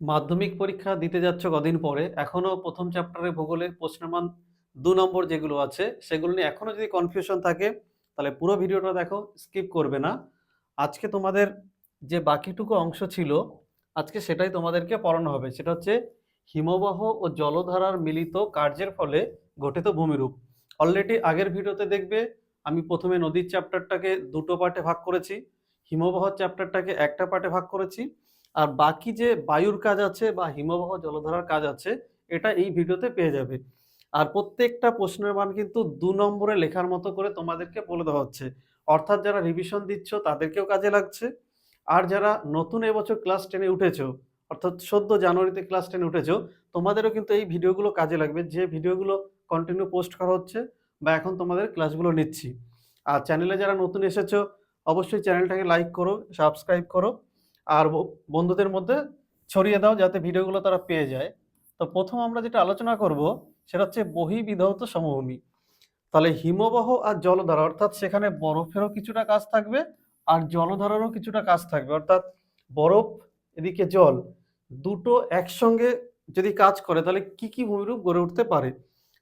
মাধ্যমিক পরীক্ষা দিতে যাচ্ছ কদিন পরে, এখনও প্রথম চ্যাপ্টারে ভূগোলে প্রশ্নের মান দু নম্বর যেগুলো আছে, সেগুলো নিয়ে এখনও যদি কনফিউশন থাকে, তাহলে পুরো ভিডিওটা দেখো স্কিপ করবে না। আজকে তোমাদের যে বাকিটুকু অংশ ছিল, আজকে সেটাই তোমাদেরকে পড়ানো হবে। সেটা হচ্ছে হিমবাহ ও জলধারার মিলিত কার্যের ফলে গঠিত ভূমিরূপ। অলরেডি আগের ভিডিওতে দেখবে, আমি প্রথমে নদীর চ্যাপ্টারটাকে দুটো পার্টে ভাগ করেছি, হিমবাহ চ্যাপ্টারটাকে একটা পার্টে ভাগ করেছি আর বাকি যে বায়ুর কাজ আছে বা হিমবাহ জলধারার কাজ আছে, এটা এই ভিডিওতে পেয়ে যাবে। আর প্রত্যেকটা প্রশ্নের মান কিন্তু দু নম্বরে লেখার মতো করে তোমাদেরকে বলে দেওয়া হচ্ছে। অর্থাৎ যারা রিভিশন দিচ্ছ, তাদেরকেও কাজে লাগছে। আর যারা নতুন এবছর ক্লাস টেনে উঠেছো, অর্থাৎ সদ্য জানুয়ারিতে ক্লাস টেনে উঠেছো, তোমাদেরও কিন্তু এই ভিডিওগুলো কাজে লাগবে। যে ভিডিওগুলো কন্টিনিউ পোস্ট করা হচ্ছে বা এখন তোমাদের ক্লাসগুলো নিচ্ছি। আর চ্যানেলে যারা নতুন এসেছ, অবশ্যই চ্যানেলটাকে লাইক করো সাবস্ক্রাইব করো। আর বন্ধুদের মধ্যে ছড়িয়ে দাও যাতে ভিডিওগুলো তারা পেয়ে যায়। তো প্রথম আমরা যেটা আলোচনা করব সেটা হচ্ছে বহিবিধৌত সমভূমি। তাহলে হিমবাহ আর জলধারা, অর্থাৎ সেখানে বরফেরও কিছুটা কাজ থাকবে আর জলধারারও কিছুটা কাজ থাকবে। অর্থাৎ বরফ, এদিকে জল, দুটো একসঙ্গে যদি কাজ করে তাহলে কি কি ভূমিরূপ গড়ে উঠতে পারে?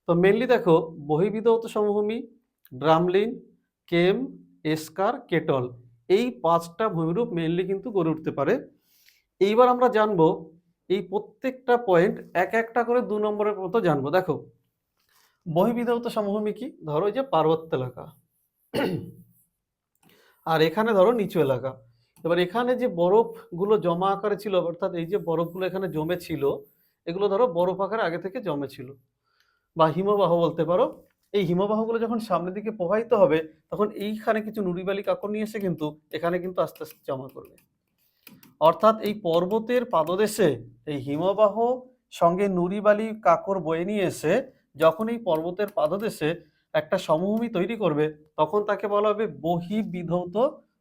তো মেনলি দেখো বহিবিধৌত সমভূমি, ড্রামলিন, কেম, এসকার, কেটল। এই পাঁচটা ভূমিরূপ মেনলি কিন্তু গড়ে উঠতে পারে। এইবার আমরা জানব, এই প্রত্যেকটা পয়েন্ট এক একটা করে দু নম্বরের মতো জানব। দেখো বহিবিধৌত সমভূমি কি? ধরো যে পার্বত্য এলাকা। আর এখানে ধরো নিচু এলাকা। এবার এখানে যে বরফগুলো জমা আকারে ছিল, অর্থাৎ এই যে বরফগুলো এখানে জমে ছিল এগুলো ধরো বরফ আকারে আগে থেকে জমে ছিল বা হিমবাহ বলতে পারো। এই হিমবাহগুলো যখন সামনের দিকে প্রবাহিত হবে, তখন এইখানে কিছু নুড়িবালি কাকর নিয়ে এসে কিন্তু এখানে কিন্তু আস্তে আস্তে জমা করবে। অর্থাৎ এই পর্বতের পাদদেশে এই হিমবাহ সঙ্গে নুড়িবালি কাকর বয়ে নিয়ে এসে যখন এই পর্বতের পাদদেশে একটা সমভূমি তৈরি করবে, তখন তাকে বলা হবে বহিবিধৌত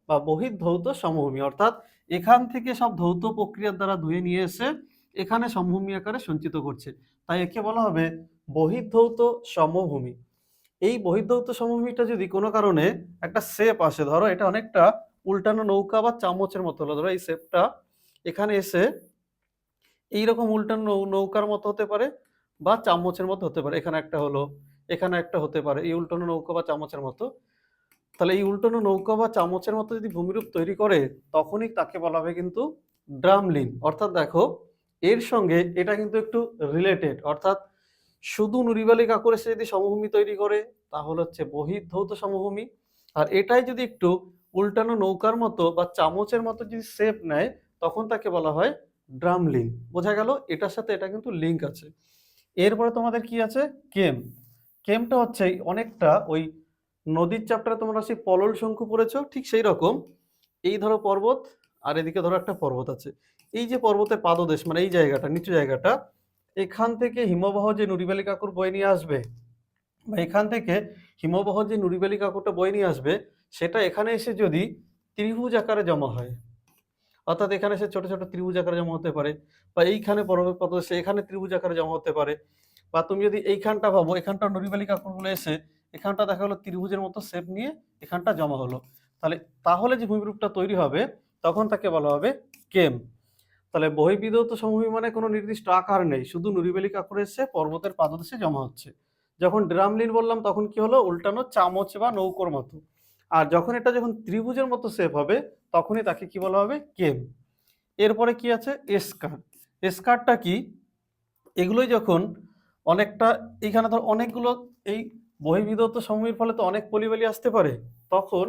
বা বহির্ধৌত সমভূমি। অর্থাৎ এখান থেকে সব ধৌত প্রক্রিয়ার দ্বারা ধুয়ে নিয়ে এসে এখানে সমভূমি আকারে সঞ্চিত করছে। তাই একে বলা হবে বহির্ধৌত সমভূমি। এই বহির্ধৌত সমভূমিটা যদি কোনো কারণে একটা শেপ আসে, ধরো এটা অনেকটা উল্টানো নৌকা বা চামচের মতো হলো, ধরো এই শেপটা এখানে এসে এইরকম উল্টানো নৌকার মতো হতে পারে বা চামচের মতো হতে পারে। এখানে একটা হলো, এখানে একটা হতে পারে, এই উল্টানো নৌকা বা চামচের মতো। তাহলে এই উল্টানো নৌকা বা চামচের মতো যদি ভূমিরূপ তৈরি করে, তখনই তাকে বলা হবে কিন্তু ড্রামলিন। অর্থাৎ দেখো, এর সঙ্গে এটা কিন্তু একটু রিলেটেড অর্থাৎ শুধু নুরিবালি কাকরে সে যদি সমভূমি তৈরি করে, তাহলে হচ্ছে বহির্ধৌত সমভূমি। আর এটাই যদি একটু উল্টানো নৌকার মতো বা চামচের মতো যদি শেপ নেয়, তখন তাকে বলা হয় ড্রামলিন। বোঝা গেল? এটার সাথে এটা কিন্তু লিঙ্ক আছে। এরপরে তোমাদের কি আছে? কেম। কেমটা হচ্ছে অনেকটা ওই নদীর চ্যাপ্টারে তোমরা সেই পলল শঙ্কু পড়েছো, ঠিক সেই রকম। এই ধরো পর্বত, আর এদিকে ধরো একটা পর্বত আছে। এই যে পর্বতের পাদদেশ মানে এই জায়গাটা, নিচু জায়গাটা এখান থেকে হিমবাহ যে নুরিবালি কাকুর বয়ে নিয়ে আসবে, বা এখান থেকে হিমবাহ যে নুরিবালি কাকুরটা বয়ে নিয়ে আসবে, সেটা এখানে এসে যদি ত্রিভুজ আকারে জমা হয়, অর্থাৎ এখানে এসে ছোট ছোট ত্রিভুজ আকারে জমা হতে পারে, বা এইখানে পর্বত প্রদেশে এখানে ত্রিভুজ আকারে জমা হতে পারে, বা তুমি যদি এইখানটা ভাবো, এখানটা নুড়িবালি কাকুরগুলো এসে এখানটা দেখা গেলো ত্রিভুজের মতো শেপ নিয়ে এখানটা জমা হলো, তাহলে তাহলে যে ভূমিরূপটা তৈরি হবে, তখন তাকে বলা হবে কেম। তাহলে বহিবিধৌত সমভূমি মানে কোনো নির্দিষ্ট আকার নেই, শুধু নুরিবেলি কাকরে এসে পর্বতের পাদদেশে জমা হচ্ছে। যখন ড্রামলিন বললাম, তখন কি হলো? উল্টানো চামচ বা নৌকোর মতো। আর যখন এটা যখন ত্রিভুজের মতো শেপ হবে, তখনই তাকে কি বলা হবে? কেম। এরপরে কি আছে? এসকার এসকারটা কি? এগুলোই যখন অনেকটা এইখানে ধর অনেকগুলো এই বহিবিধৌত সমভূমির ফলে তো অনেক পলিবালি আসতে পারে, তখন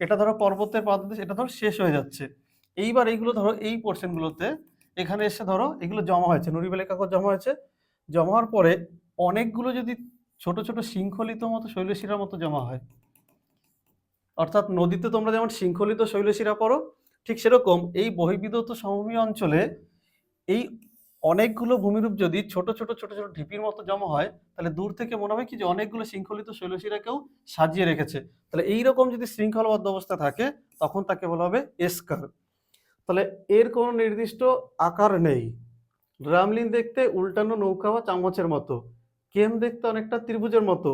এটা ধরো পর্বতের পাদদেশ, এটা ধরো শেষ হয়ে যাচ্ছে। এইবার এইগুলো ধরো, এই পোর্শনগুলোতে এখানে এসে ধরো, এগুলো জমা হয়েছে। নুরিবেলে কাগজ জমা হয়েছে। জমা হওয়ার পরে অনেকগুলো যদি ছোট ছোট শৃঙ্খলিত মতো শৈলশিরার মতো জমা হয়, অর্থাৎ নদীতে তোমরা যেমন শৃঙ্খলিত শৈলশিরা পড়ো, ঠিক সেরকম এই বহিবিধৌত সমভূমি অঞ্চলে এই অনেকগুলো ভূমিরূপ যদি ছোট ছোট ছোট ছোট ঢিপির মতো জমা হয়, তাহলে দূর থেকে মনে হবে কি যে অনেকগুলো শৃঙ্খলিত শৈলশিরাকেও সাজিয়ে রেখেছে। তাহলে এইরকম যদি শৃঙ্খলবদ্ধ অবস্থা থাকে, তখন তাকে বলা হবে এসকার তাহলে এর কোনো নির্দিষ্ট আকার নেই। ড্রামলিন দেখতে উল্টানো নৌকা বা চামচের মতো। কেম দেখতে অনেকটা ত্রিভুজের মতো?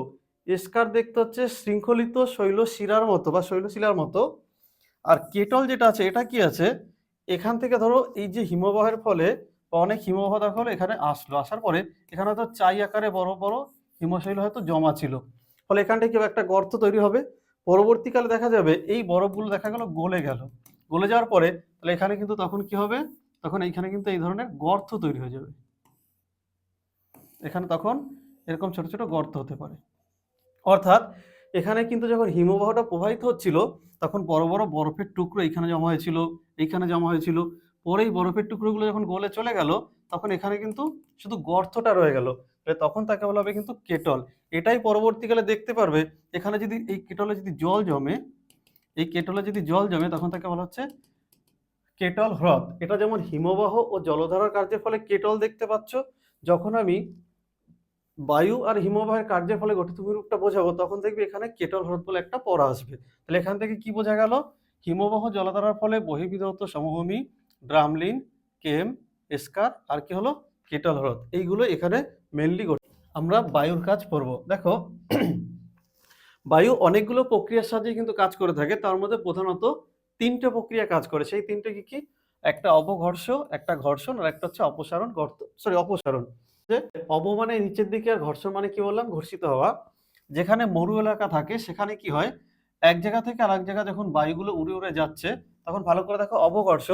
এসকার দেখতে হচ্ছে শৃঙ্খলিত শৈল শিরার মতো বা শৈলশিলার মতো। আর কেটল যেটা আছে, এটা কি আছে? এখান থেকে ধরো এই যে হিমবাহের ফলে অনেক হিমবাহ দেখা এখানে আসলো। আসার পরে এখানে হয়তো চাই আকারে বড় বড় হিমশৈল হয়তো জমা ছিল। ফলে এখানটায় কেউ একটা গর্ত তৈরি হবে। পরবর্তীকালে দেখা যাবে এই বরফগুলো দেখা গেল গলে গেল। গলে যাওয়ার পরে তাহলে এখানে কিন্তু তখন কি হবে? তখন এইখানে কিন্তু এই ধরনের গর্ত তৈরি হয়ে যাবে। এখানে তখন এরকম ছোট ছোট গর্ত হতে পারে। অর্থাৎ এখানে কিন্তু যখন হিমবাহটা প্রবাহিত হচ্ছিল, তখন বড় বড় বরফের টুকরো এখানে জমা হয়েছিল, এইখানে জমা হয়েছিল। পরে এই বরফের টুকরোগুলো যখন গলে চলে গেল, তখন এখানে কিন্তু শুধু গর্তটা রয়ে গেল। তখন তাকে বলা হবে কিন্তু কেটল। এটাই পরবর্তীকালে দেখতে পারবে, এখানে যদি এই কেটলে যদি জল জমে এই কেটলে যদি জল জমে, তখন তাকে বলা হচ্ছে কেটল হ্রদ। এটা যেমন হিমবাহ ও জলধারার কার্যের ফলে কেটল দেখতে পাচ্ছ, যখন আমি বায়ু আর হিমবাহের কার্যের ফলে গঠিত ভূমিরূপটা বোঝাবো, তখন দেখবি এখানে কেটল হ্রদ বলে একটা পড়া আসবে। তাহলে এখান থেকে কি বোঝা গেল? হিমবাহ জলধারার ফলে বহির্বিধত সমভূমি ড্রামলিন কেম, এসকার আর কি হলো? কেটল হ্রদ। এইগুলো এখানে মেনলি আমরা বায়ুর কাজ করব দেখো বায়ু অনেকগুলো প্রক্রিয়ার সাহায্যে কিন্তু কাজ করে থাকে। তার মধ্যে প্রধানত তিনটে প্রক্রিয়া কাজ করে। সেই তিনটে কি কি? একটা অবঘর্ষ একটা ঘর্ষণ আর একটা হচ্ছে অপসারণ গর্ত সরি অপসারণ। যে অব মানে নিচের দিকে আর ঘর্ষণ মানে কি বললাম? ঘর্ষিত হওয়া। যেখানে মরু এলাকা থাকে, সেখানে কি হয়? এক জায়গা থেকে আর এক জায়গা যখন বায়ুগুলো উড়ে উড়ে যাচ্ছে, তখন ভালো করে দেখো অবঘর্ষ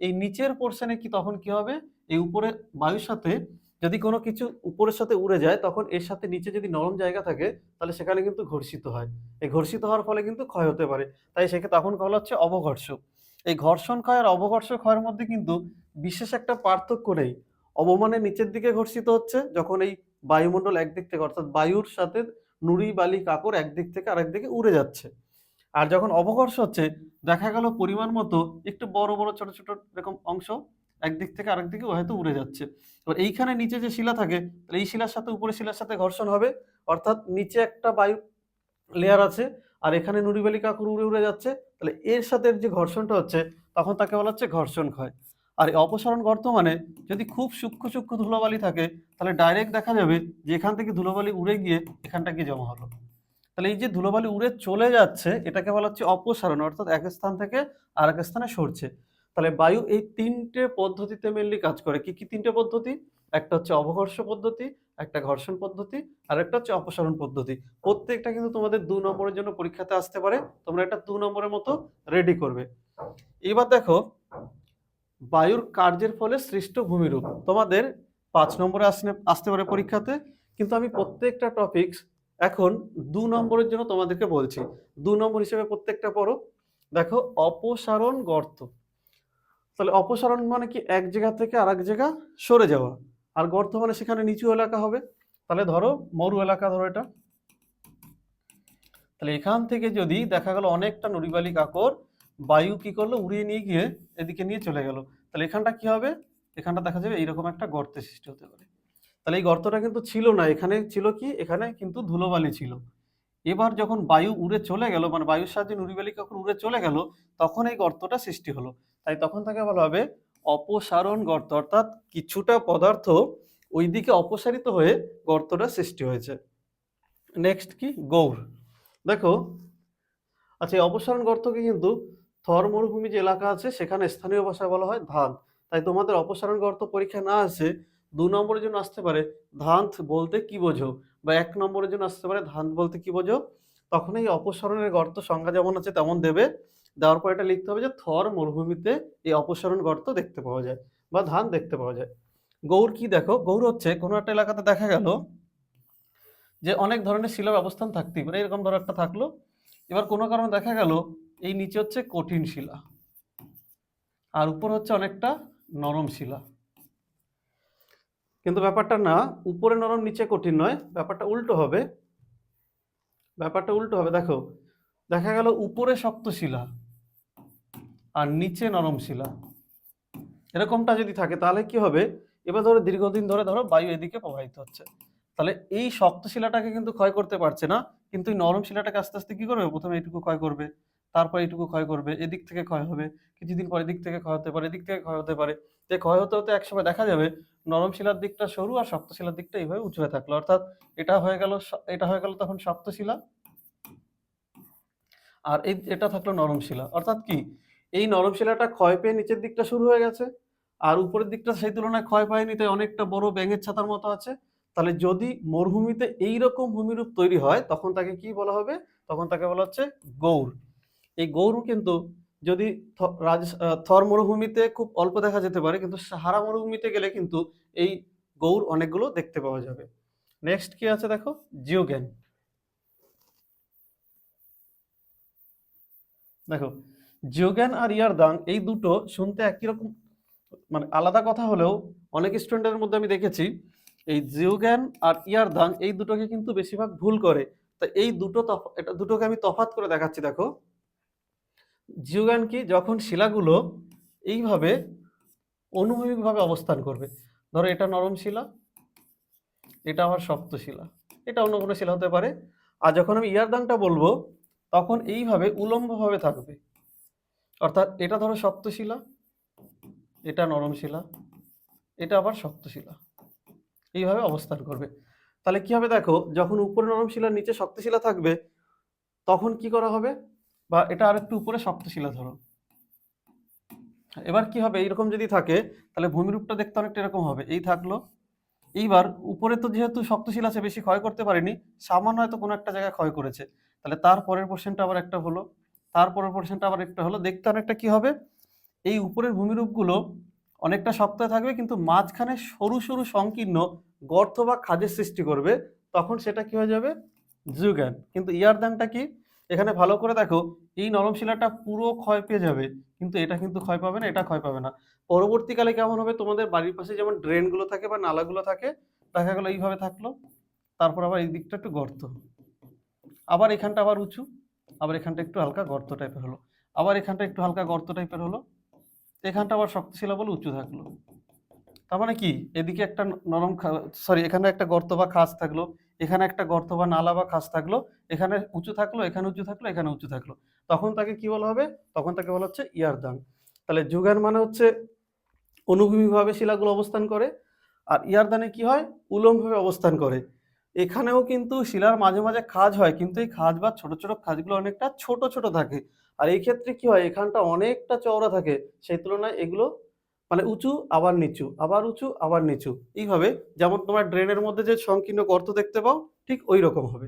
এই নিচের পোর্শনে কি তখন কি হবে? এই উপরে বায়ুর সাথে যদি কোনো কিছু উপরের সাথে উড়ে যায়, তখন এর সাথে নিচে যদি নরম জায়গা থাকে, তাহলে সেখানে কিন্তু ঘর্ষিত হয়। এই ঘর্ষিত হওয়ার ফলে কিন্তু ক্ষয় হতে পারে। তাই সেকে তখন বলা হচ্ছে অবঘর্ষ এই ঘর্ষণ ক্ষয় আর অবঘর্ষ ক্ষয়ের মধ্যে কিন্তু বিশেষ একটা পার্থক্য নেই। অবমানের নিচের দিকে ঘর্ষিত হচ্ছে, যখন এই বায়ুমণ্ডল একদিক থেকে, অর্থাৎ বায়ুর সাথে নুড়ি, বালি কাকড় একদিক থেকে আরেক দিকে উড়ে যাচ্ছে। আর যখন অবঘর্ষ হচ্ছে, দেখা গেল পরিমাণ মতো একটু বড় বড়, ছোট ছোট এরকম অংশ একদিক থেকে আরেক দিকে হয়তো উড়ে যাচ্ছে। এবার এইখানে নিচে যে শিলা থাকে, তাহলে এই শিলার সাথে উপরে শিলার সাথে ঘর্ষণ হবে। অর্থাৎ নিচে একটা বায়ু লেয়ার আছে, আর এখানে নুড়িবালি কাকুর উড়ে উড়ে যাচ্ছে। তাহলে এর সাথে যে ঘর্ষণটা হচ্ছে, তখন তাকে বলা হচ্ছে ঘর্ষণ ক্ষয়। আর এই অপসারণ গর্ত মানে যদি খুব সূক্ষ্ম সূক্ষ্ম ধুলোবালি থাকে, তাহলে ডাইরেক্ট দেখা যাবে যে এখান থেকে ধুলোবালি উড়ে গিয়ে এখানটা গিয়ে জমা হলো। তাহলে এই যে ধুলোবালি উড়ে চলে যাচ্ছে, এটাকে বলা হচ্ছে অপসারণ, অর্থাৎ এক স্থান থেকে আর এক স্থানে সরছে। তাহলে বায়ু এই তিনটে পদ্ধতিতে মেনলি কাজ করে। কি কি তিনটে পদ্ধতি? একটা হচ্ছে অবঘর্ষ পদ্ধতি, একটা ঘর্ষণ পদ্ধতি, আর একটা হচ্ছে অপসারণ পদ্ধতি। প্রত্যেকটা কিন্তু তোমাদের দু নম্বরের জন্য পরীক্ষাতে আসতে পারে। তোমরা এটা দু নম্বরের মতো রেডি করবে। এবার দেখো, বায়ুর কার্যের ফলে সৃষ্ট ভূমিরূপ। তোমাদের পাঁচ নম্বরে আসনে, আসতে পারে পরীক্ষাতে। কিন্তু আমি প্রত্যেকটা টপিকস এখন দু নম্বরের জন্য তোমাদেরকে বলছি। দু নম্বর হিসেবে প্রত্যেকটা পড়ো। দেখো, অপসারণ গর্ত। তাহলে অপসারণ মানে কি এক জায়গা থেকে আর এক জায়গা সরে যাওয়া। আর গর্ত মানে সেখানে নিচু এলাকা হবে। তাহলে ধরো মরু এলাকা ধরো এটা। তাহলে এখান থেকে যদি দেখা গেল অনেকটা নড়িবালি কাকড় বায়ু কি করল? উড়িয়ে নিয়ে গিয়ে এদিকে নিয়ে চলে গেল। তাহলে এখানটা কি হবে? এখানটা দেখা যাবে এইরকম একটা গর্তের সৃষ্টি হতে পারে। তাহলে এই গর্তটা কিন্তু ছিল না। এখানে ছিল কি? এখানে কিন্তু ধুলোবালি ছিল। এবার যখন বায়ু উড়ে চলে গেল মানে বায়ুর সাহায্যে নুড়িবালি কাকড় উড়ে চলে গেল, তখন এই গর্তটা সৃষ্টি হলো। তাই তখন তাকে বলা হবে অপসারণ গর্ত, অর্থাৎ কিছুটা পদার্থ ওইদিকে অপসারিত হয়ে গর্তটা সৃষ্টি হয়েছে। নেক্সট কি? গৌর দেখো আচ্ছা এই অপসারণ গর্তকে কিন্তু থর মরুভূমি যে এলাকা আছে, সেখানে স্থানীয় ভাষায় বলা হয় ধান। তাই তোমাদের অপসারণ গর্ত পরীক্ষা না আসে, দু নম্বরের জন্য আসতে পারে ধান বলতে কি বোঝো? বা এক নম্বরের জন্য আসতে পারে ধান বলতে কি বোঝো? তখন এই অপসারণের গর্ত সংজ্ঞা যেমন আছে তেমন দেবে। দেওয়ার পর এটা লিখতে হবে যে থর মরুভূমিতে এই অপসারণ গর্ত দেখতে পাওয়া যায় বা ধান দেখতে পাওয়া যায়। গৌর কি দেখো? গৌর হচ্ছে কোনো একটা এলাকাতে দেখা গেল যে অনেক ধরনের শিলার অবস্থান থাকতেই পারে, এরকম ধরো একটা থাকল। এবার কোনো কারণে দেখা গেল এই নিচে হচ্ছে কঠিন শিলা, আর উপর হচ্ছে অনেকটা নরম শিলা। কিন্তু ব্যাপারটা না, উপরে নরম, নিচে কঠিন নয়। ব্যাপারটা উল্টো হবে। ব্যাপারটা উল্টো হবে। দেখো, দেখা গেল উপরে শক্ত শিলা আর নিচে নরম শিলা। এরকমটা যদি থাকে, তাহলে কি হবে? এবার ধরো দীর্ঘদিন ধরে ধরো বায়ু এদিকে প্রবাহিত হচ্ছে। তাহলে এই শক্ত শিলাটাকে কিন্তু ক্ষয় করতে পারছে না। কিন্তু এই নরম শিলাটাকে আস্তে আস্তে কি করবে? প্রথমে এটুকু ক্ষয় করবে। তারপর এইটুকু ক্ষয় করবে, এদিক থেকে ক্ষয় হবে, কিছুদিন পর এদিক থেকে ক্ষয় হতে পারে, এদিক থেকে ক্ষয় হতে পারে। যে ক্ষয় হতে হতে একসময় দেখা যাবে নরম শিলার দিকটা সরু আর শক্ত শিলার দিকটা এইভাবে উঁচু হয়ে থাকল। অর্থাৎ এটা হয়ে গেল এটা হয়ে গেল তখন শক্ত শিলা আর এই এটা থাকল নরম শিলা অর্থাৎ কি? এই নরম শিলাটা ক্ষয় পেয়ে নিচের দিকটা শুরু হয়ে গেছে আর উপরের দিকটা সেই তুলনায় ক্ষয় পায়নি, তাই অনেকটা বড় ব্যাঙের ছাতার মতো আছে। তাহলে যদি মরুভূমিতে এই রকম ভূমিরূপ তৈরি হয়, তখন তাকে কি বলা হবে? তখন তাকে বলা হচ্ছে গৌর এই গৌর কিন্তু যদি থর মরুভূমিতে খুব অল্প দেখা যেতে পারে, কিন্তু সাহারা মরুভূমিতে গেলে কিন্তু এই গৌর অনেকগুলো দেখতে পাওয়া যাবে। নেক্সট কি আছে দেখো? জিওগ্যান। দেখো, জিওগ্যান আর ইয়ারদাং এই দুটো শুনতে একই রকম মানে আলাদা কথা হলেও অনেক স্টুডেন্টের মধ্যে আমি দেখেছি, এই জিওগ্যান আর ইয়ারদাং এই দুটোকে কিন্তু বেশিরভাগ ভুল করে। তা এই দুটো এটা দুটোকে আমি তফাৎ করে দেখাচ্ছি, দেখো। জিওগ্যান কি যখন শিলাগুলো এইভাবে অনুভূমিকভাবে অবস্থান করবে, ধরো এটা নরম শিলা, এটা আমার শক্ত শিলা, এটা অন্য কোনো শিলা হতে পারে। আর যখন আমি ইয়ারদাংটা বলব, তখন এইভাবে উলম্বভাবে থাকবে। অর্থাৎ এটা ধরো শক্ত শিলা, এটা নরম শিলা, এটা আবার শক্ত শিলা, এইভাবে অবস্থান করবে। তাহলে কি হবে দেখো, যখন উপরে নরম শিলার নিচে শক্ত শিলা থাকবে, তখন কি করা হবে? বা এটা আরেকটু উপরে শক্ত শিলা ধরো। এবার কি হবে? এইরকম যদি থাকে, তাহলে ভূমিরূপটা দেখতে অনেকটা এরকম হবে। এই থাকল। এইবার উপরে তো যেহেতু শক্তশীল আছে, বেশি ক্ষয় করতে পারেনি, সামান্য হয়তো কোনো একটা জায়গায় ক্ষয় করেছে। তাহলে তার পরের পোর্শনটা আবার একটা হলো। তারপরের পোর্শনটা আবার একটা হলো। দেখতে অনেকটা কি হবে? এই উপরের ভূমিরূপগুলো অনেকটা শক্ত থাকবে, কিন্তু মাঝখানে সরু সরু সংকীর্ণ গর্ত বা খাজের সৃষ্টি করবে। তখন সেটা কি হয়ে যাবে? জুগ্যান কিন্তু ইয়ারদানটা কি? এখানে ভালো করে দেখো, এই নরম শিলাটা পুরো ক্ষয় পেয়ে যাবে, কিন্তু এটা কিন্তু ক্ষয় পাবে না, এটা ক্ষয় পাবে না। পরবর্তীকালে কেমন হবে? তোমাদের বাড়ির পাশে যেমন ড্রেনগুলো থাকে বা নালাগুলো থাকে, দেখা গেলো এইভাবে থাকল। তারপর আবার এই দিকটা একটু গর্ত। আবার এখানটা আবার উঁচু, আবার এখানটা একটু হালকা গর্ত টাইপের হলো। আবার এখানটা একটু হালকা গর্ত টাইপের হলো। এখানটা আবার শক্তশীল বলে উঁচু থাকল। তার মানে কি? এদিকে একটা নরম সরি এখানে একটা গর্ত বা খাস থাকল। এখানে একটা গর্ত বা নালা বা খাস থাকল, এখানে উঁচু থাকল, এখানে উঁচু থাকল, এখানে উঁচু থাকল। তখন তাকে কি বলা হবে? তখন তাকে বলা হচ্ছে ইয়ারদান। তাহলে যুগান মানে হচ্ছে অনুভূমিকভাবে শিলাগুলো অবস্থান করে, আর ইয়ারদানে কি হয়? উলম্বভাবে অবস্থান করে। এখানেও কিন্তু শিলার মাঝে মাঝে খাজ হয়, কিন্তু এই খাজ বা ছোট ছোট খাজগুলো অনেকটা ছোট ছোট থাকে। আর এই ক্ষেত্রে কি হয়? এখানটা অনেকটা চওড়া থাকে। সেই তুলনায় এগুলো মানে উঁচু, আবার নিচু, আবার উঁচু, আবার নিচু। এইভাবে যেমন তোমার ড্রেনের মধ্যে যে সংকীর্ণ গর্ত দেখতে পাও, ঠিক ওই রকম হবে।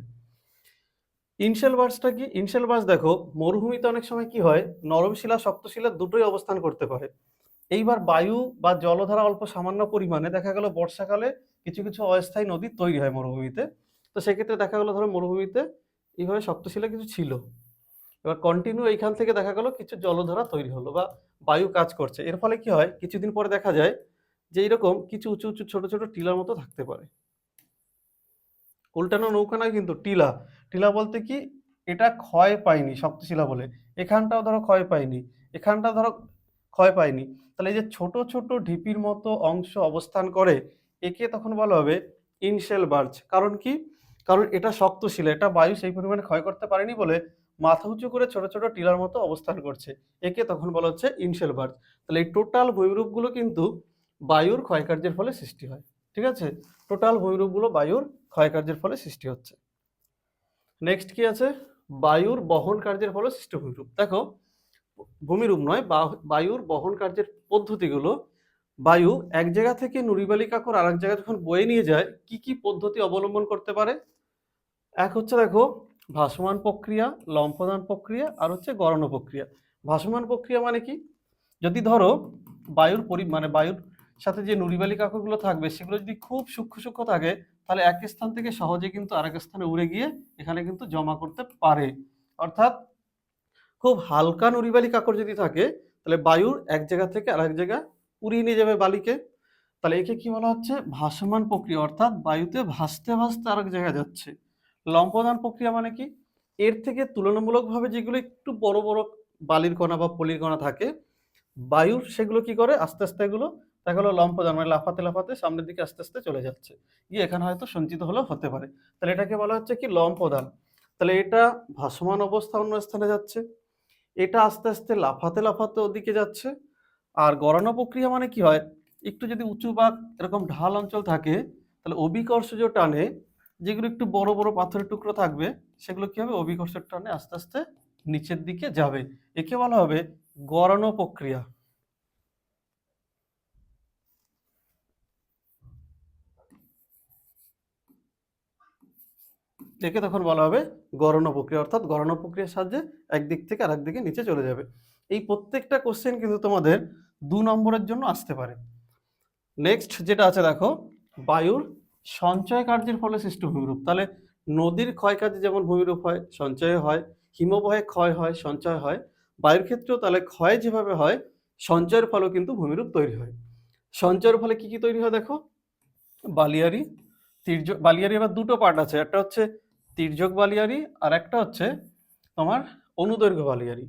ইনশেল বার্সটা কি? ইনশেল বার্স দেখো, মরুভূমিতে অনেক সময় কি হয়, নরম শিলা, শক্ত শিলা দুটোই অবস্থান করতে পারে। এইবার বায়ু বা জলধারা অল্প সামান্য পরিমাণে দেখা গেল বর্ষাকালে কিছু কিছু অস্থায়ী নদী তৈরি হয় মরুভূমিতে। তো সেক্ষেত্রে দেখা গেলো ধরো মরুভূমিতে এইভাবে শক্ত শিলা কিছু ছিল। এবার কন্টিনিউ এইখান থেকে দেখা গেল কিছু জলধারা তৈরি হলো বা বায়ু কাজ করছে। এর ফলে কি হয়? কিছুদিন পরে দেখা যায় যে এইরকম কিছু উঁচু উঁচু, ছোট ছোট টিলার মতো থাকতে পারে। উল্টানো নৌকা নয় কিন্তু টিলা। টিলা বলতে কি? এটা ক্ষয় পায়নি, শক্তশিলা বলে। এখানটাও ধরো ক্ষয় পায়নি। এখানটা ধরো ক্ষয় পায়নি। তাহলে এই যে ছোট ছোট ঢিপির মতো অংশ অবস্থান করে, একে তখন বলা হবে ইনশেল বার্জ কারণ কি? কারণ এটা শক্ত শিলা এটা বায়ু সেই পরিমাণে ক্ষয় করতে পারেনি বলে মাথা উঁচু করে ছোট ছোট টিলার মতো অবস্থান করছে। একে তখন বলা হচ্ছে ইনশেল বার্জ তাহলে এই টোটাল ভূমিরূপগুলো কিন্তু বায়ুর ক্ষয়কার্যের ফলে সৃষ্টি হয়। ঠিক আছে? টোটাল ভূমিরূপগুলো বায়ুর ক্ষয়কার্যের ফলে সৃষ্টি হচ্ছে। নেক্সট কি আছে? বায়ুর বহন কার্যের ফলে সৃষ্ট ভূমিরূপ। দেখো, ভূমিরূপ নয় বায়ুর বহন কার্যের পদ্ধতিগুলো বায়ু এক জায়গা থেকে নুড়িবালি কাকর আর এক জায়গায় যখন বয়ে নিয়ে যায়, কি কি পদ্ধতি অবলম্বন করতে পারে? এক হচ্ছে দেখো ভাসমান প্রক্রিয়া লম্ফদান প্রক্রিয়া আর হচ্ছে গড়ন প্রক্রিয়া। ভাসমান প্রক্রিয়া মানে কি? যদি ধরো বায়ুর পরি মানে বায়ুর সাথে যে নুড়িবালি কাকরগুলো থাকবে, সেগুলো যদি খুব সূক্ষ্ম সূক্ষ্ম থাকে, তাহলে এক স্থান থেকে সহজে কিন্তু আরেক স্থানে উড়ে গিয়ে এখানে কিন্তু জমা করতে পারে। অর্থাৎ খুব হালকা নুড়িবালি কাকড় যদি থাকে, তাহলে বায়ুর এক জায়গা থেকে আরেক জায়গা উড়িয়ে নিয়ে যাবে বালিকে। তাহলে একে কি বলা হচ্ছে? ভাসমান প্রক্রিয়া, অর্থাৎ বায়ুতে ভাসতে ভাসতে আরেক জায়গায় যাচ্ছে। লম্পদান প্রক্রিয়া মানে কি? এর থেকে তুলনামূলকভাবে যেগুলো একটু বড় বড় বালির কণা বা পলির কণা থাকে বায়ুর সেগুলো কি করে? আস্তে আস্তে এগুলো, দেখা গেলো লম্পদান মানে লাফাতে লাফাতে সামনের দিকে আস্তে আস্তে চলে যাচ্ছে। গিয়ে এখানে হয়তো সঞ্চিত হলেও হতে পারে। তাহলে এটাকে বলা হচ্ছে কি লম্পদান তাহলে এটা ভাসমান অবস্থা অন্য স্থানে যাচ্ছে, এটা আস্তে আস্তে লাফাতে লাফাতে ওদিকে যাচ্ছে, আর গড়ানো প্রক্রিয়া মানে কি হয়? একটু যদি উঁচু বা এরকম ঢাল অঞ্চল থাকে, তাহলে অভিকর্ষজ টানে যেগুলো একটু বড় বড় পাথরের টুকরো থাকবে, সেগুলো কি হবে? অভিকর্ষের টানে আস্তে আস্তে নিচের দিকে যাবে। একে বলা হবে গড়ানো প্রক্রিয়া। একে তখন বলা হবে গড়ানো প্রক্রিয়া, অর্থাৎ গড়ানো প্রক্রিয়ার সাহায্যে একদিক থেকে আরেক দিকে নিচে চলে যাবে। এই প্রত্যেকটা কোশ্চেন কিন্তু তোমাদের দু নম্বরের জন্য আসতে পারে। নেক্সট যেটা আছে দেখো, বায়ুর সঞ্চয় কার্যের ফলে সৃষ্ট ভূমিরূপ। তাহলে নদীর ক্ষয় কাজে যেমন ভূমিরূপ হয়, সঞ্চয় হয়, হিমবহে ক্ষয় হয়, সঞ্চয় হয়, বায়ুর ক্ষেত্রেও তাহলে ক্ষয় যেভাবে হয়, সঞ্চয়ের ফলেও কিন্তু ভূমিরূপ তৈরি হয়। সঞ্চয়ের ফলে কি কি তৈরি হয় দেখো? বালিয়ারি তির্যক বালিয়ারি এবার দুটো পার্ট আছে। একটা হচ্ছে তির্যক বালিয়ারি আর একটা হচ্ছে তোমার অনুদৈর্ঘ্য বালিয়ারি।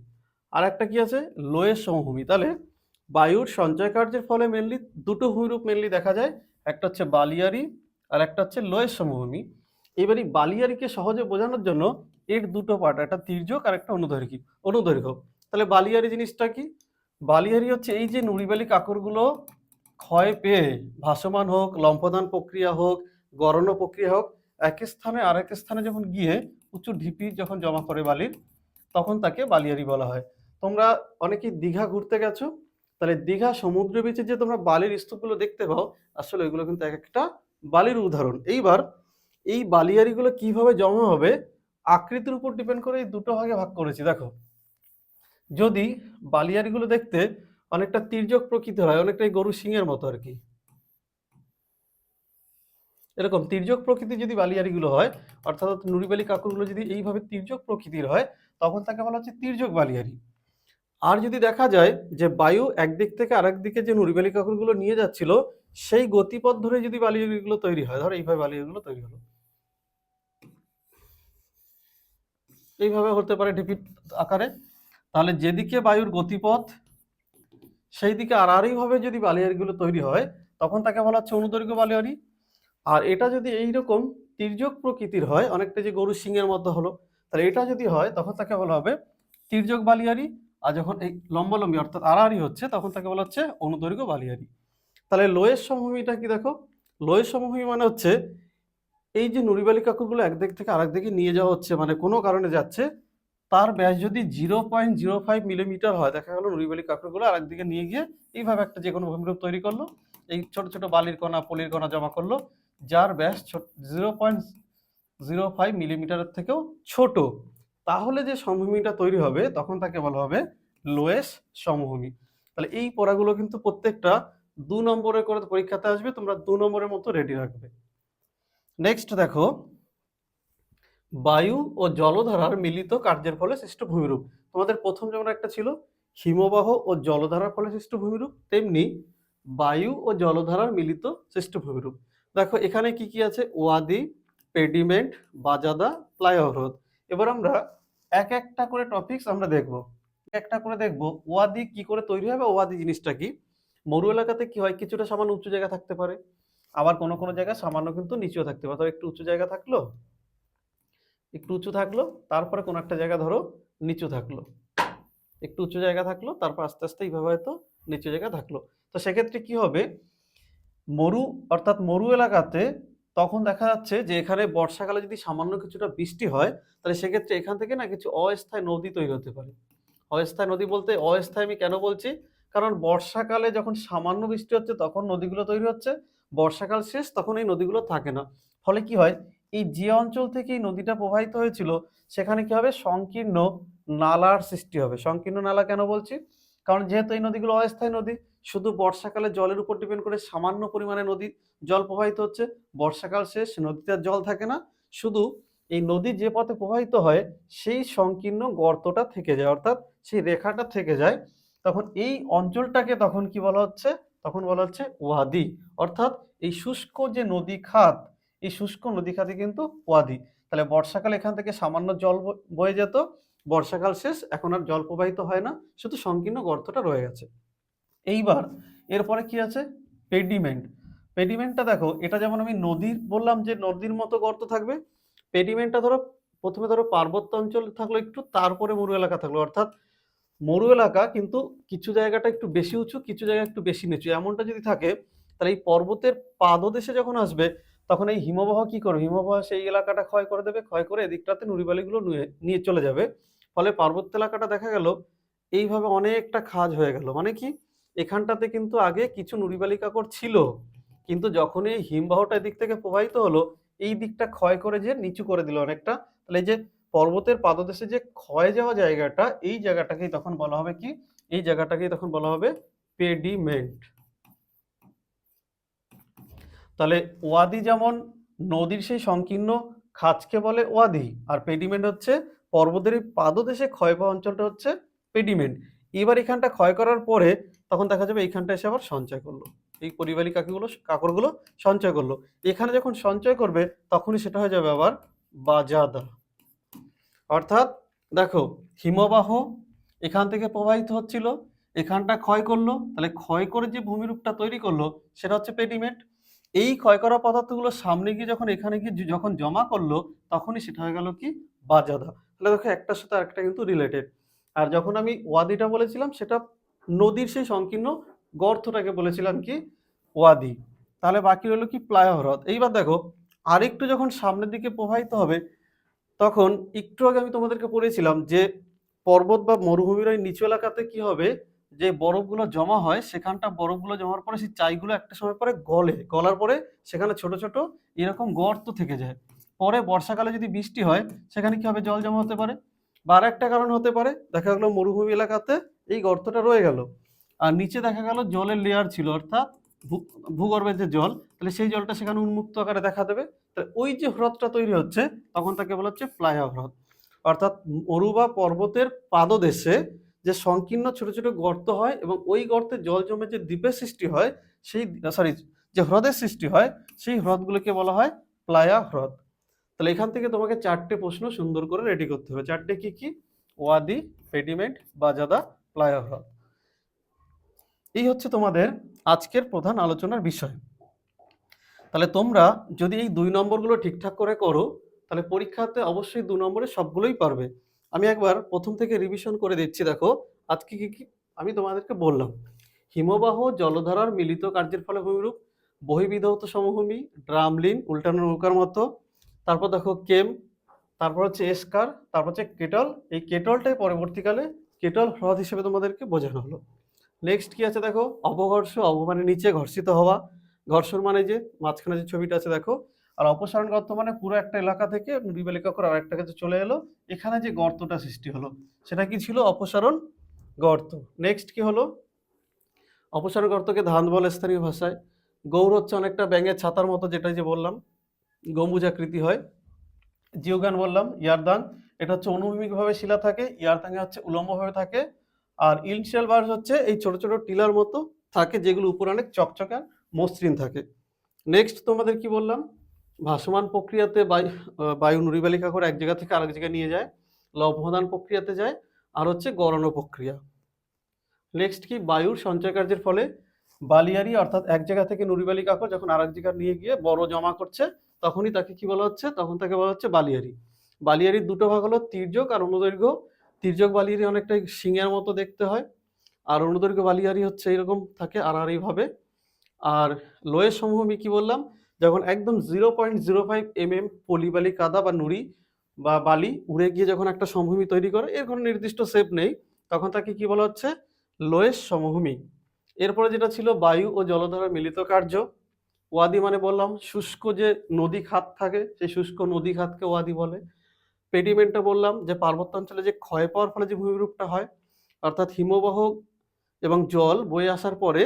আর একটা কি আছে? লোয়ের সমভূমি। তাহলে বায়ুর সঞ্চয় কার্যের ফলে মেনলি দুটো ভূমিরূপ মেনলি দেখা যায়। একটা হচ্ছে বালিয়ারি আর একটা হচ্ছে লোয়ের সমভূমি। এবার বালিয়ারিকে সহজে বোঝানোর জন্য এর দুটো পার্ট, একটা তির্যক আর একটা অনুদৈর্ঘ্য অনুদৈর্ঘ্য। তাহলে বালিয়ারি জিনিসটা কি? বালিয়ারি হচ্ছে এই যে নুড়িবালি কাকরগুলো ক্ষয় পেয়ে ভাসমান হোক লম্পদান প্রক্রিয়া হোক গরণ প্রক্রিয়া হোক, এক স্থানে আর এক স্থানে যখন গিয়ে উঁচু ঢিপি যখন জমা করে বালির, তখন তাকে বালিয়ারি বলা হয়। তোমরা অনেকেই দীঘা ঘুরতে গেছো, তাহলে দীঘা সমুদ্র বিচে যে তোমরা বালির স্তূপগুলো দেখতে পাও, আসলে ওইগুলো কিন্তু এক একটা বালির উদাহরণ। এইবার এই বালিয়ারিগুলো কীভাবে জমা হবে, আকৃতির উপর ডিপেন্ড করে এই দুটো ভাগে ভাগ করেছি। দেখো, যদি বালিয়ারিগুলো দেখতে অনেকটা তির্যক প্রকৃতির হয়, অনেকটাই গরু সিংয়ের মতো আর কি। এরকম তির্যক প্রকৃতির যদি বালিয়ারিগুলো হয়, অর্থাৎ নুড়িবালি কাকুরগুলো যদি এইভাবে তির্যক প্রকৃতির হয়, তখন তাকে বলা হচ্ছে তির্যক বালিয়ারি। আর যদি দেখা যায় যে বায়ু একদিক থেকে আরেক দিকে যে নুড়িবালি কাকুরগুলো নিয়ে যাচ্ছিল, সেই গতিপথ ধরে যদি বালিয়ারিগুলো তৈরি হয়, ধরো এইভাবে বালিয়ারিগুলো তৈরি হলো। এইভাবে হতে পারে ঢিপি আকারে। তাহলে যেদিকে বায়ুর গতিপথ সেই দিকে আড়াআড়িভাবে যদি বালিয়ারিগুলো তৈরি হয়, তখন তাকে বলা হচ্ছে অনুদৈর্ঘ্য বালিয়ারি। আর এটা যদি এইরকম তির্যক প্রকৃতির হয়, অনেকটা যে গরু সিংহের মধ্যে হলো, তাহলে এটা যদি হয়, তখন তাকে বলা হবে তির্যক বালিয়ারি। আর যখন এই লম্বালম্বি অর্থাৎ আড়াআড়ি হচ্ছে, তখন তাকে বলা হচ্ছে অনুদৈর্ঘ্য বালিয়ারি তাহলে লোয়ের সমভূমিটা কি দেখো? লোয়ের সমভূমি মানে হচ্ছে এই যে নুড়িবালি কাকুরগুলো একদিক থেকে আরেক দিকে নিয়ে যাওয়া হচ্ছে মানে কোনো কারণে যাচ্ছে, তার ব্যাস যদি zero point zero five millimetre হয়, দেখা গেল নুড়িবালি কাকুরগুলো আরেক দিকে নিয়ে গিয়ে এইভাবে একটা যে কোনো ভূমিরূপ তৈরি করল, এই ছোট ছোট বালির কণা, পলির কণা জমা করল, যার ব্যাস ছোট জিরো পয়েন্ট জিরো ফাইভ মিলিমিটারের থেকেও ছোট। তাহলে যে সমভূমিটা তৈরি হবে, তখন তাকে বলা হবে লোয়েস সমভূমি। তাহলে এই পড়াগুলো কিন্তু প্রত্যেকটা দু নম্বরে করে পরীক্ষাতে আসবে, তোমরা দু নম্বরের মতো রেডি রাখবে। নেক্সট দেখো, বায়ু ও জলধারার মিলিত কার্যের ফলে সৃষ্ট ভূমিরূপ। তোমাদের প্রথম যেমন একটা ছিল, হিমবাহ ও জলধারার ফলে সৃষ্ট ভূমিরূপ, তেমনি বায়ু ও জলধারার মিলিত সৃষ্ট ভূমিরূপ। দেখো, এখানে কি কি আছে? ওয়াদি পেডিমেন্ট, বাজাদা প্লাই অবরোধ এবার আমরা এক একটা করে টপিকস আমরা দেখব। একটা করে দেখব, ওয়াদি কি করে তৈরি হবে, ওয়াদি জিনিসটা কি? মরু এলাকাতে কি হয়? কিছুটা সামান্য উঁচু জায়গা থাকতে পারে। আবার কোনো কোনো জায়গায় সামান্য কিন্তু নিচেও থাকতে পারে। ধরো একটু উঁচু জায়গা থাকল, একটু উঁচু থাকল, তারপরে কোনো একটা জায়গা ধরো নিচু থাকল। একটু উঁচু জায়গা থাকল, তারপর আস্তে আস্তে এইভাবে হয়তো নিচু জায়গা থাকল। তো সেক্ষেত্রে কি হবে? মরু অর্থাৎ মরু এলাকাতে তখন দেখা যাচ্ছে যে এখানে বর্ষাকালে যদি সামান্য কিছুটা বৃষ্টি হয়, তাহলে সেক্ষেত্রে এখান থেকে না কিছু অস্থায়ী নদী তৈরি হতে পারে। অস্থায়ী নদী বলতে অস্থায়ী আমি কেন বলছি? কারণ বর্ষাকালে যখন সামান্য বৃষ্টি হচ্ছে, তখন নদীগুলো তৈরি হচ্ছে। বর্ষাকাল শেষ, তখন এই নদীগুলো থাকে না। ফলে কি হয়? এই যে অঞ্চল থেকে এই নদীটা প্রবাহিত হয়েছিল, সেখানে কি হবে? সংকীর্ণ নালার সৃষ্টি হবে। সংকীর্ণ নালা কেন বলছি? কারণ যেহেতু এই নদীগুলো অস্থায়ী নদী, শুধু বর্ষাকালে জলের উপর ডিপেন্ড করে সামান্য পরিমাণে নদী জল প্রবাহিত হচ্ছে, বর্ষাকাল শেষ, নদীতে জল থাকে না। শুধু এই নদী যে পথে প্রবাহিত হয়, সেই সংকীর্ণ গর্তটা থেকে যায়, অর্থাৎ সেই রেখাটা থেকে যায়। তখন এই অঞ্চলটাকে তখন কি বলা হচ্ছে? তখন বলা হচ্ছে ওয়াদি অর্থাৎ এই শুষ্ক যে নদী খাত, এই শুষ্ক নদী খাতে কিন্তু ওয়াদি তাহলে বর্ষাকালে এখান থেকে সামান্য জল বয়ে যেত বর্ষাকাল শেষ, এখন আর জল প্রবাহিত হয় না, শুধু সংকীর্ণ গর্তটা রয়ে গেছে। এইবার, এরপরে কি আছে? পেডিমেন্ট পেডিমেন্টটা দেখো, এটা যেমন আমি নদীর বললাম যে নদীর মতো গর্ত থাকবে পেডিমেন্টটা ধরো, প্রথমে ধরো পার্বত্য অঞ্চল থাকল একটু, তারপরে মরু এলাকা থাকল। অর্থাৎ মরু এলাকা কিন্তু কিছু জায়গাটা একটু বেশি উঁচু, কিছু জায়গা একটু বেশি নিচু। এমনটা যদি থাকে, তাহলে এই পর্বতের পাদদেশে যখন আসবে, তখন এই হিমবাহ কি করবে? হিমবাহ সেই এলাকাটা ক্ষয় করে দেবে, ক্ষয় করে এদিকটাতে নুড়িবালিগুলো নিয়ে চলে যাবে। ফলে পার্বত্য এলাকাটা দেখা গেল এইভাবে অনেকটা খাজ হয়ে গেল। মানে কি? এখানটাতে কিন্তু আগে কিছু নুড়িবালি কাকড় ছিল, কিন্তু যখন এই হিমবাহটা দিক থেকে প্রবাহিত হলো, এই দিকটা ক্ষয় করে যে নিচু করে দিল অনেকটা। তাহলে যে পর্বতের পাদদেশে যে ক্ষয় যাওয়া জায়গাটা, এই জায়গাটাকেই তখন বলা হবে কি? এই জায়গাটাকেই তখন বলা হবে পেডিমেন্ট। তাহলে ওয়াদি যেমন নদীর সেই সংকীর্ণ খাজকে বলে ওয়াদি, আর পেডিমেন্ট হচ্ছে পর্বতের এই পাদদেশে ক্ষয় পাওয়া অঞ্চলটা হচ্ছে পেডিমেন্ট। এবার এখানটা ক্ষয় করার পরে তখন দেখা যাবে এইখানটা এসে আবার সঞ্চয় করল। এই পরিবাহী কাকিগুলো কাকড়গুলো সঞ্চয় করল। এখানে যখন সঞ্চয় করবে, তখনই সেটা হয়ে যাবে আবার বাজাদা অর্থাৎ দেখো, হিমবাহ এখান থেকে প্রবাহিত হচ্ছিল, এখানটা ক্ষয় করল, তাহলে ক্ষয় করে যে ভূমিরূপটা তৈরি করল, সেটা হচ্ছে পেডিমেন্ট। এই ক্ষয় করা পদার্থগুলো সামনে গিয়ে যখন এখানে গিয়ে যখন জমা করল, তখনই সেটা হয়ে গেল কি? বাজাদা তাহলে দেখো একটার সাথে আরেকটা কিন্তু রিলেটেড আর যখন আমি ওয়াদিটা বলেছিলাম, সেটা নদীর সেই সংকীর্ণ গর্তটাকে বলেছিলাম কি? ওয়াদি। তাহলে বাকি রইল কি? প্লায় হ্রদ এইবার দেখো, আরেকটু যখন সামনের দিকে প্রবাহিত হবে, তখন একটু আগে আমি তোমাদেরকে পড়েছিলাম যে পর্বত বা মরুভূমির ওই নিচু এলাকাতে কি হবে? যে বরফগুলো জমা হয়, সেখানটা বরফগুলো জমার পরে সেই চাইগুলো একটা সময় পরে গলে। গলার পরে সেখানে ছোট ছোট এরকম গর্ত থেকে যায়। পরে বর্ষাকালে যদি বৃষ্টি হয়, সেখানে কি হবে? জল জমা হতে পারে। বা একটা কারণ হতে পারে, দেখা গেলো মরুভূমি এলাকাতে এই গর্তটা রয়ে গেল। আর নিচে দেখা গেল জলের লেয়ার ছিল, অর্থাৎ ভূগর্ভের যে জল, তাহলে সেই জলটা সেখানে উন্মুক্ত আকারে দেখা দেবে। তাহলে ওই যে হ্রদটা তৈরি হচ্ছে, তখন তাকে বলা হচ্ছে প্লায়া হ্রদ। অর্থাৎ মরু বা পর্বতের পাদদেশে যে সংকীর্ণ ছোট ছোট গর্ত হয় এবং ওই গর্তে জল জমে যে দ্বীপের সৃষ্টি হয়, সেই সরি যে হ্রদের সৃষ্টি হয়, সেই হ্রদগুলোকে বলা হয় প্লায়া হ্রদ। তাহলে এখান থেকে তোমাকে চারটে প্রশ্ন সুন্দর করে রেডি করতে হবে। চারটে কি কি? ওয়াদি, পেডিমেন্ট, বাজাদা হ্রদ এই হচ্ছে তোমাদের আজকের প্রধান আলোচনার বিষয়। তাহলে তোমরা যদি এই দুই নম্বরগুলো ঠিকঠাক করে করো, তাহলে পরীক্ষাতে অবশ্যই দু নম্বরে সবগুলোই পারবে। আমি একবার প্রথম থেকে রিভিশন করে দিচ্ছি, দেখো। আজকে কি কি? আমি তোমাদেরকে বললাম। হিমবাহ জলধারার মিলিত কার্যের ফলে ভূমিরূপ বহিবিধৌত সমভূমি, ড্রামলিন, উল্টানো নৌকার মতো তারপর দেখো কেম, তারপর হচ্ছে এসকার, তারপর হচ্ছে কেটল। এই কেটলটাই পরবর্তীকালে কেটল হ্রদ হিসেবে তোমাদেরকে বোঝানো হলো। নেক্সট কি আছে দেখো? অবঘর্ষ অবমানের নিচে ঘর্ষিত হওয়া। ঘর্ষণ মানে যে, মাঝখানে যে ছবিটা আছে দেখো। আর অপসারণ গর্ত মানে পুরো একটা এলাকা থেকে নুড়িবালিকা করে আরেকটা কাছে চলে এলো। এখানে যে গর্তটা সৃষ্টি হলো, সেটা কি ছিল? অপসারণ গর্ত। নেক্সট কি হলো? অপসারণ গর্তকে ধান বলে স্থানীয় ভাষায় গৌর হচ্ছে অনেকটা ব্যাঙের ছাতার মতো যেটা যে বললাম। গম্বুজাকৃতি হয়। জিওগান বললাম, ইয়ারদান। এটা হচ্ছে অনুভূমিকভাবে শিলা থাকে ইয়ারদাঙ্গে হচ্ছে উলম্বভাবে থাকে। আর ইনশিয়াল বার্স হচ্ছে এই ছোট ছোট টিলার মতো থাকে, যেগুলো উপরে অনেক চকচকা মসৃণ থাকে। নেক্সট তোমাদের কি বললাম? ভাসমান প্রক্রিয়াতে বায়ু বায়ু নুড়িবালিকা করে এক জায়গা থেকে আরেক জায়গায় নিয়ে যায় লবণদান প্রক্রিয়াতে যায়, আর হচ্ছে গড়ানো প্রক্রিয়া। নেক্সট কি? বায়ুর সঞ্চয় কার্যের ফলে বালিয়ারি অর্থাৎ এক জায়গা থেকে নুড়িবালি কাকর যখন আরেক জায়গায় নিয়ে গিয়ে বড় জমা করছে তখনই তাকে কি বলা হচ্ছে? তখন তাকে বলা হচ্ছে বালিয়ারি। বালিয়ারির দুটো ভাগ হলো তির্যক আর অনুদৈর্ঘ্য। তির্যক বালিয়ারি অনেকটা সিংহের মতো দেখতে হয়। আর অনুদৈর্ঘ্য বালিয়ারি হচ্ছে এরকম থাকে আড়াআড়ি ভাবে আর লোয়ের সমভূমি কি বললাম? যখন একদম zero point zero five M M পলিবালি কাদা বা নুড়ি বা বালি উড়ে গিয়ে যখন একটা সমভূমি তৈরি করে, এর কোনো নির্দিষ্ট শেপ নেই। তখন তাকে কি বলা হচ্ছে? লোয়েস সমভূমি। এরপরে যেটা ছিল বায়ু ও জলধারা মিলিত কার্য ওয়াদি মানে বললাম, শুষ্ক যে নদী খাত থাকে, সেই শুষ্ক নদী খাতকে ওয়াদি বলে। পেডিমেন্টটা বললাম যে পার্বত্যাঞ্চলে যে ক্ষয় পাওয়ার ফলে যে ভূমিরূপটা হয়, অর্থাৎ হিমবাহ এবং জল বয়ে আসার পরে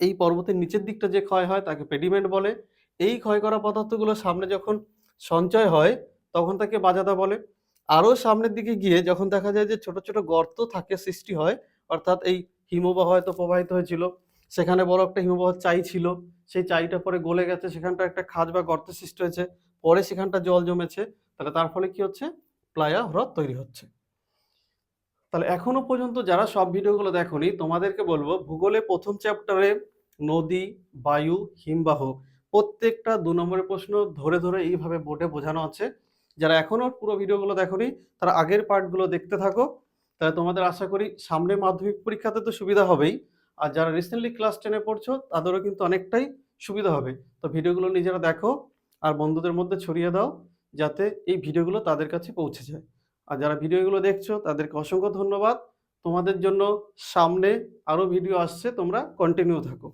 এই পর্বতের নিচের দিকটা যে ক্ষয় হয়, তাকে পেডিমেন্ট বলে। এই ক্ষয় করা পদার্থগুলো সামনে যখন সঞ্চয় হয়, তখন তাকে বাজাদা বলে। আরও সামনের দিকে গিয়ে যখন দেখা যায় যে ছোট ছোট গর্ত থাকে সৃষ্টি হয়, অর্থাৎ এই হিমবাহ হয়তো প্রবাহিত হয়েছিল সেখানে বড় একটা হিমবাহ চাই ছিল। সেই চাইটা পরে গলে গেছে সেখানটা একটা খাজ বা গর্তের সৃষ্টি হয়েছে। পরে সেখানটা জল জমেছে, তাহলে তার ফলে কি হচ্ছে? প্লায়া হ্রদ তৈরি হচ্ছে। তাহলে এখনও পর্যন্ত যারা সব ভিডিওগুলো দেখোনি, তোমাদেরকে বলব, ভূগোলে প্রথম চ্যাপ্টারে নদী, বায়ু, হিমবাহ প্রত্যেকটা দু নম্বরের প্রশ্ন ধরে ধরে এইভাবে বোর্ডে বোঝানো আছে। যারা এখনও পুরো ভিডিওগুলো দেখোনি, তারা আগের পার্টগুলো দেখতে থাকো। তাহলে তোমাদের আশা করি সামনে মাধ্যমিক পরীক্ষাতে তো সুবিধা হবেই। আর যারা রিসেন্টলি ক্লাস টেনে পড়ছো, তাদেরও কিন্তু অনেকটাই সুবিধা হবে। তো ভিডিওগুলো নিজেরা দেখো আর বন্ধুদের মধ্যে ছড়িয়ে দাও, যাতে এই ভিডিওগুলো তাদের কাছে পৌঁছে যায়। আর যারা ভিডিওগুলো দেখছ, তাদেরকে অসংখ্য ধন্যবাদ। তোমাদের জন্য সামনে আরও ভিডিও আসছে, তোমরা কন্টিনিউ থাকো।